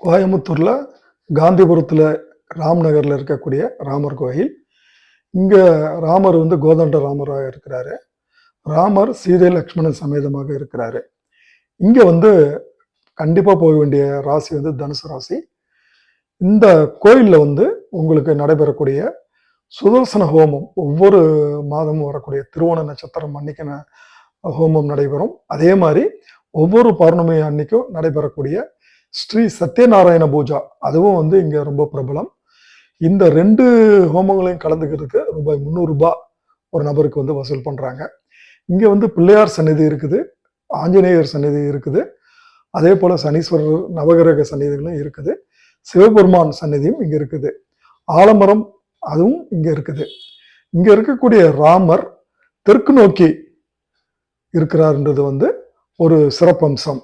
கோயம்புத்தூரில் காந்திபுரத்தில் ராம் நகரில் இருக்கக்கூடிய ராமர் கோயில். இங்கே ராமர் வந்து கோதண்ட ராமராக இருக்கிறாரு. ராமர் சீதை லக்ஷ்மணன் சமேதமாக இருக்கிறாரு. இங்கே வந்து கண்டிப்பாக போக வேண்டிய ராசி வந்து தனுசு ராசி. இந்த கோயிலில் வந்து உங்களுக்கு நடைபெறக்கூடிய சுதர்சன ஹோமம் ஒவ்வொரு மாதமும் வரக்கூடிய திருவோண நட்சத்திரம் அன்னைக்கு ஹோமம் நடைபெறும். அதே மாதிரி ஒவ்வொரு பௌர்ணமி அன்னைக்கும் நடைபெறக்கூடிய ஸ்ரீ சத்யநாராயண பூஜா. அதுவும் வந்து இங்கே ரொம்ப பிரபலம். இந்த ரெண்டு ஹோமங்களையும் கலந்துக்கிறதுக்கு ரூபாய் முந்நூறுரூபா ஒரு நபருக்கு வந்து வசூல் பண்ணுறாங்க இங்கே வந்து பிள்ளையார் சன்னிதி இருக்குது. ஆஞ்சநேயர் சன்னிதி இருக்குது. அதே போல் சனீஸ்வரர் நவகிரக சன்னிதிகளும் இருக்குது. சிவபெருமான் சன்னிதியும் இங்கே இருக்குது. ஆலமரம் அதுவும் இங்கே இருக்குது. இங்கே இருக்கக்கூடிய ராமர் தெற்கு நோக்கி இருக்கிறார்ன்றது வந்து ஒரு சிறப்பம்சம்.